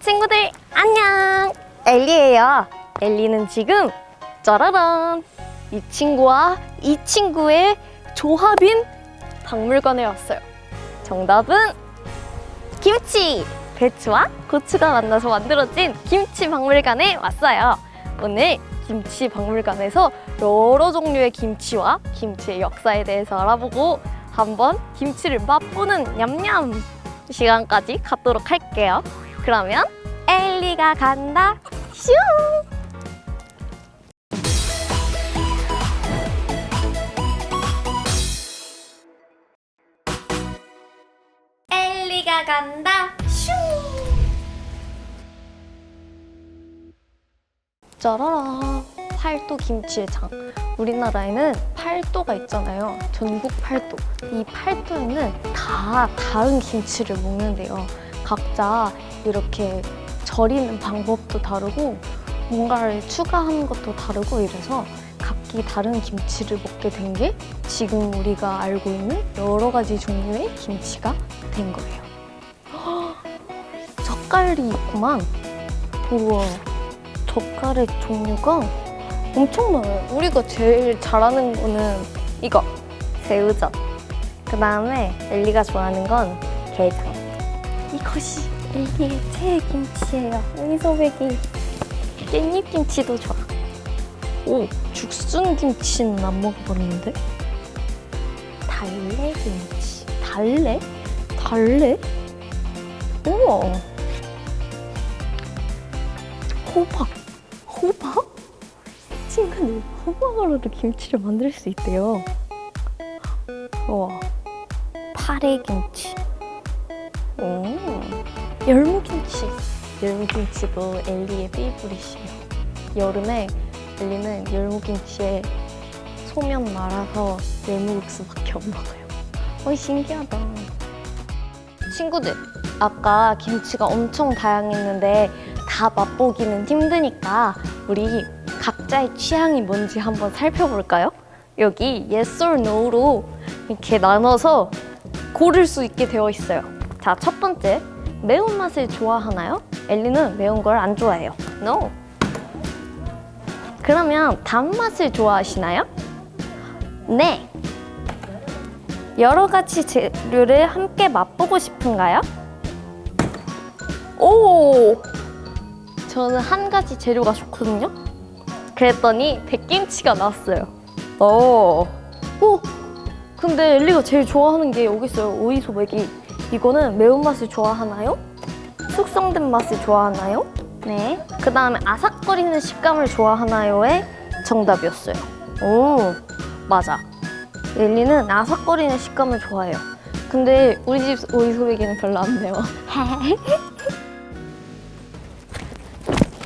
친구들 안녕! 엘리예요. 엘리는 지금 짜라란! 이 친구와 이 친구의 조합인 박물관에 왔어요. 정답은 김치! 배추와 고추가 만나서 만들어진 김치 박물관에 왔어요. 오늘 김치 박물관에서 여러 종류의 김치와 김치의 역사에 대해서 알아보고 한번 김치를 맛보는 냠냠 시간까지 갖도록 할게요. 그러면 엘리가 간다. 슝! 엘리가 간다. 슝! 짜라라. 팔도 김치의 장. 우리나라에는 팔도가 있잖아요. 전국 팔도. 이 팔도에는 다 다른 김치를 먹는데요. 각자 이렇게 절이는 방법도 다르고 뭔가를 추가하는 것도 다르고 이래서 각기 다른 김치를 먹게 된 게 지금 우리가 알고 있는 여러 가지 종류의 김치가 된 거예요. 헉, 젓갈이 있구만. 우와, 젓갈의 종류가 엄청 많아요. 우리가 제일 잘하는 거는 이거 새우젓. 그 다음에 엘리가 좋아하는 건 게장. 이것이 엘리의 최애 김치예요. 미소백이 깻잎 김치도 좋아. 오 죽순 김치는 안 먹어봤는데. 달래 김치. 달래? 달래? 우와. 호박. 호박? 친구들 호박으로도 김치를 만들 수 있대요. 우와. 파래김치. 오. 열무김치. 열무김치도 엘리의 페이보릿이에요. 여름에 엘리는 열무김치에 소면 말아서 열무국수밖에 안 먹어요. 어 신기하다. 친구들, 아까 김치가 엄청 다양했는데 다 맛보기는 힘드니까 우리 각자의 취향이 뭔지 한번 살펴볼까요? 여기 yes or no로 이렇게 나눠서 고를 수 있게 되어 있어요. 자, 첫 번째. 매운맛을 좋아하나요? 엘리는 매운 걸 안 좋아해요. No. 그러면 단맛을 좋아하시나요? 네. 여러 가지 재료를 함께 맛보고 싶은가요? 오! 저는 한 가지 재료가 좋거든요. 그랬더니 백김치가 나왔어요. 오. 오. 근데 엘리가 제일 좋아하는 게 여기 있어요. 오이 소백이. 이거는 매운맛을 좋아하나요? 숙성된 맛을 좋아하나요? 네. 그 다음에 아삭거리는 식감을 좋아하나요의 정답이었어요. 오, 맞아. 엘리는 아삭거리는 식감을 좋아해요. 근데 우리 집 오이 소백이는 별로 안 매워.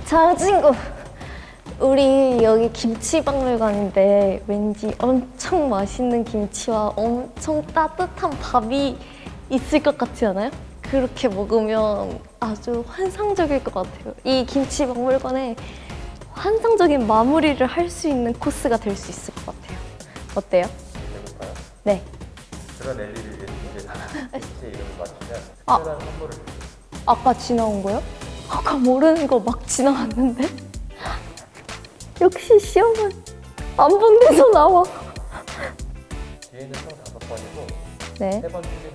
자, 친구. 우리 여기 김치박물관인데 왠지 엄청 맛있는 김치와 엄청 따뜻한 밥이 있을 것 같지 않아요? 그렇게 먹으면 아주 환상적일 것 같아요. 이 김치 박물관에 환상적인 마무리를 할 수 있는 코스가 될 수 있을 것 같아요. 어때요? 해볼까요? 네. 그런 엘리를 위해서 이제 김치의 이름을 맞추면 아. 특별한 선물을. 아까 지나온 거요? 아까 모르는 거 막 지나왔는데? 역시 시험은 안 본 데서 나와. 뒤에는 총 다섯 번이고 네. 세번 틀리면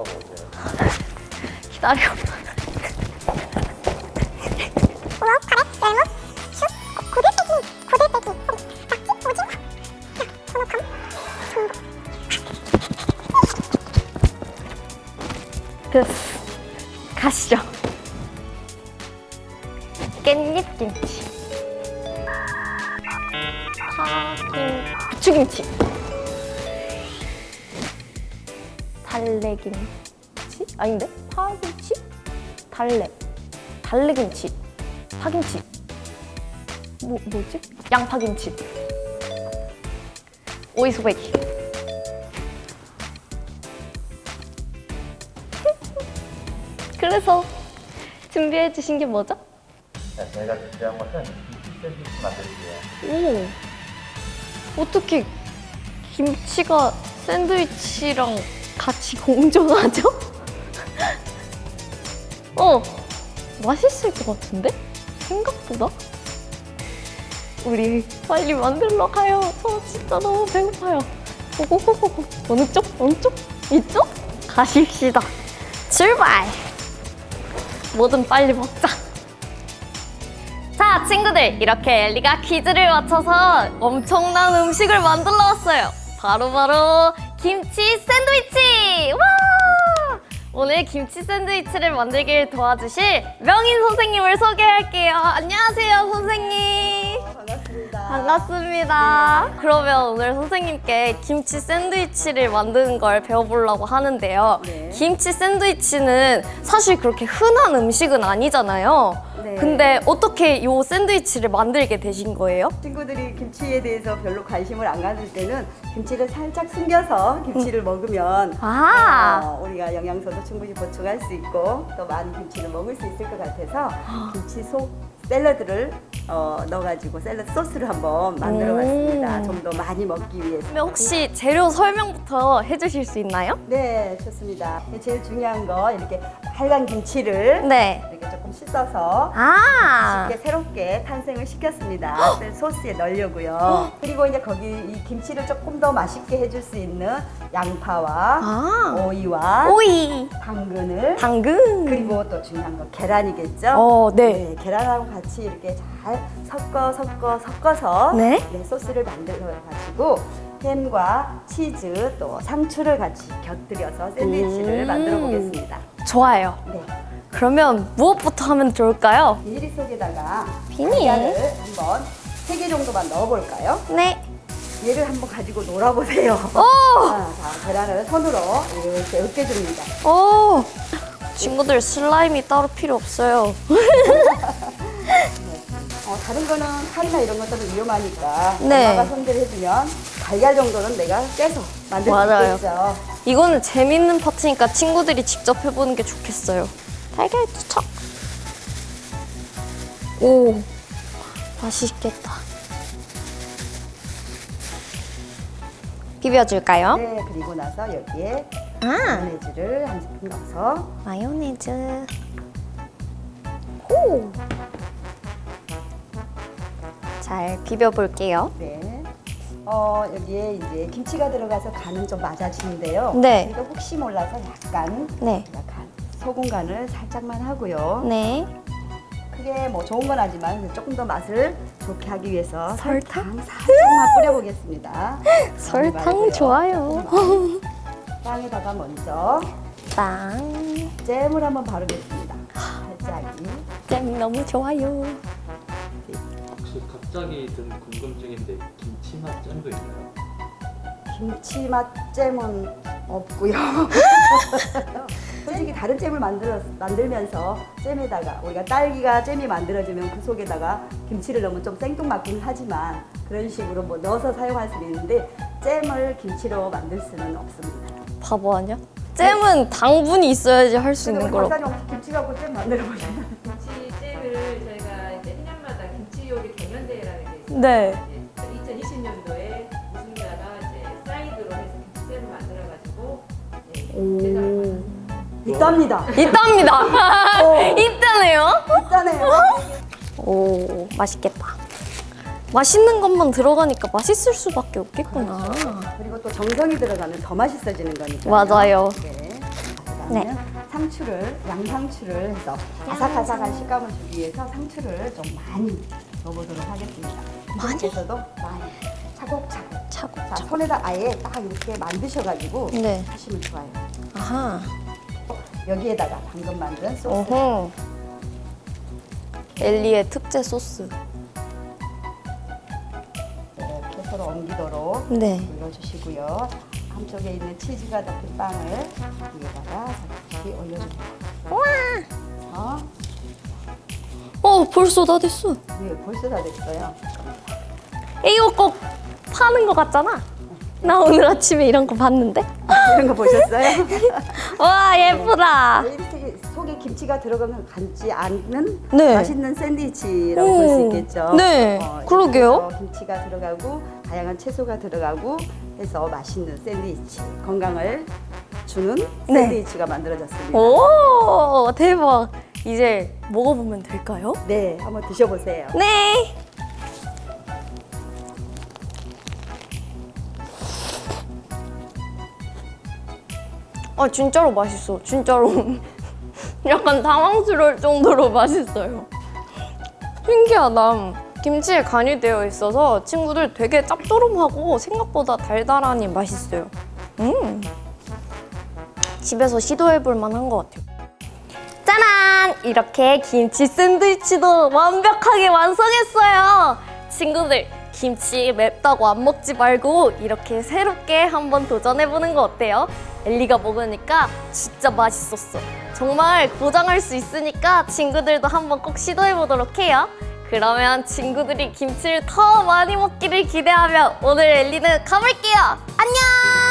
복습하고 오세요. 기다려. 가시죠. 깻잎 김치. 파김, 부추김치. 달래김치? 아닌데? 파김치? 달래. 달래김치. 파김치. 뭐, 뭐지? 양파김치. 오이소배기. 그래서 준비해 주신 게 뭐죠? 자, 저희가 준비한 것은 김치 샌드위치 만들기예요. 오. 어떻게 김치가 샌드위치랑 같이 공존하죠? 어, 맛있을 것 같은데? 생각보다? 우리 빨리 만들러 가요. 저 진짜 너무 배고파요. 오호호호. 어느 쪽? 어느 쪽? 이쪽? 가십시다. 출발! 뭐든 빨리 먹자. 자, 친구들. 이렇게 엘리가 퀴즈를 맞춰서 엄청난 음식을 만들어 왔어요. 바로바로 김치 샌드위치! 와! 오늘 김치 샌드위치를 만들길 도와주실 명인 선생님을 소개할게요. 안녕하세요, 선생님. 반갑습니다. 그러면 오늘 선생님께 김치 샌드위치를 만드는 걸 배워보려고 하는데요. 네. 김치 샌드위치는 사실 그렇게 흔한 음식은 아니잖아요. 네. 근데 어떻게 이 샌드위치를 만들게 되신 거예요? 친구들이 김치에 대해서 별로 관심을 안 가질 때는 김치를 살짝 숨겨서 김치를 먹으면 아, 어, 우리가 영양소도 충분히 보충할 수 있고 또 많은 김치를 먹을 수 있을 것 같아서 김치 속 샐러드를 어, 넣어가지고 샐러드 소스를 한번 만들어봤습니다. 음. 좀더 많이 먹기 위해서. 그러면 혹시 재료 설명부터 해주실 수 있나요? 네, 좋습니다. 제일 중요한 거 이렇게 빨간 김치를 네. 씻어서 아, 쉽게 새롭게 탄생을 시켰습니다. 그 소스에 넣으려고요. 그리고 이제 거기 이 김치를 조금 더 맛있게 해줄 수 있는 양파와 아, 오이와 오이, 당근을 당근. 그리고 또 중요한 건 계란이겠죠. 어, 네. 계란하고 같이 이렇게 잘 섞어 섞어 섞어서 네. 소스를 만들어 가지고 햄과 치즈 또 상추를 같이 곁들여서 샌드위치를 음. 만들어 보겠습니다. 좋아요. 네. 그러면 무엇부터 하면 좋을까요? 비닐 속에다가 비닐? 한번 세 개 정도만 넣어볼까요? 네. 얘를 한번 가지고 놀아보세요. 오! 아, 자, 계란을 손으로 이렇게 으깨줍니다. 오! 친구들 슬라임이 따로 필요 없어요. 어, 다른 거는 칼이나 이런 것들은 위험하니까 네. 엄마가 손질을 해주면 달걀 정도는 내가 깨서 만들 수 맞아요. 있겠죠. 이거는 재밌는 파트니까 친구들이 직접 해보는 게 좋겠어요. 달걀 투척. 오, 맛있겠다. 비벼줄까요? 네, 그리고 나서 여기에 아, 마요네즈를 한 스푼 넣어서 마요네즈. 오. 잘 비벼볼게요. 네. 어, 여기에 이제 김치가 들어가서 간은 좀 맞아지는데요. 네. 그래도 혹시 몰라서 약간 네. 약간 소금 간을 살짝만 하고요. 네. 크게 뭐 좋은 건 아니지만 조금 더 맛을 좋게 하기 위해서 설탕? 살짝만 뿌려보겠습니다. 설탕. 좋아요. 빵에다가 먼저 빵. 잼을 한번 바르겠습니다. 살짝이. 잼 너무 좋아요. 혹시 갑자기 든 궁금증인데 김치맛 잼도 있나요? 김치 맛 잼은 없고요. 다른 잼을 만들어 만들면서 잼에다가 우리가 딸기가 잼이 만들어지면 그 속에다가 김치를 넣으면 좀 생뚱맞긴 하지만 그런 식으로 뭐 넣어서 사용할 수는 있는데 잼을 김치로 만들 수는 없습니다. 바보 아니야? 잼은 당분이 있어야지 할 수 있는 거라고. 박사님 혹시 김치 갖고 잼 만들어 보셨나요? 김치잼을 저희가 이제 해년마다 김치 요리 경연대회라는 게 있어요. 네. 있답니다. 있답니다. 어. 있다네요. 있다네요. 오, 맛있겠다. 맛있는 것만 들어가니까 맛있을 수밖에 없겠구나. 그리고 또 정성이 들어가면 더 맛있어지는 거니까. 맞아요. 네. 네. 그다음에 상추를 양상추를 해서 아삭아삭한 식감을 주기 위해서 상추를 좀 많이 넣어보도록 하겠습니다. 많이? 에서도 많이 차곡차곡. 차고 자. 손에다 아예 딱 이렇게 만드셔가지고 네. 하시면 좋아요. 아하. 여기에다가 방금 만든 소스. 어허. 엘리의 특제 소스. 이렇게 서로 옮기도록 네. 올려주시고요. 한쪽에 있는 치즈가 덮인 빵을 위에다가 같이 올려줍니다. 와. 어, 어, 벌써 다 됐어. 네, 벌써 다 됐어요. 이거 꼭 파는 거 같잖아. 나 오늘 아침에 이런 거 봤는데. 이런 거 보셨어요? 와, 예쁘다. 속에 김치가 들어가면 간지 않는 네. 맛있는 샌드위치라고 볼 수 오, 있겠죠. 네, 이렇게 그러게요. 김치가 들어가고 다양한 채소가 들어가고 해서 맛있는 샌드위치, 건강을 주는 네. 샌드위치가 만들어졌습니다. 오, 대박. 이제 먹어보면 될까요? 네, 한번 드셔보세요. 네. 아 진짜로 맛있어. 진짜로. 약간 당황스러울 정도로 맛있어요. 신기하다. 김치에 간이 되어 있어서 친구들 되게 짭조름하고 생각보다 달달하니 맛있어요. 음. 집에서 시도해볼 만한 것 같아요. 짜란! 이렇게 김치 샌드위치도 완벽하게 완성했어요. 친구들, 김치 맵다고 안 먹지 말고 이렇게 새롭게 한번 도전해보는 거 어때요? 엘리가 먹으니까 진짜 맛있었어. 정말 고장할 수 있으니까 친구들도 한번 꼭 시도해보도록 해요. 그러면 친구들이 김치를 더 많이 먹기를 기대하며 오늘 엘리는 가볼게요. 안녕!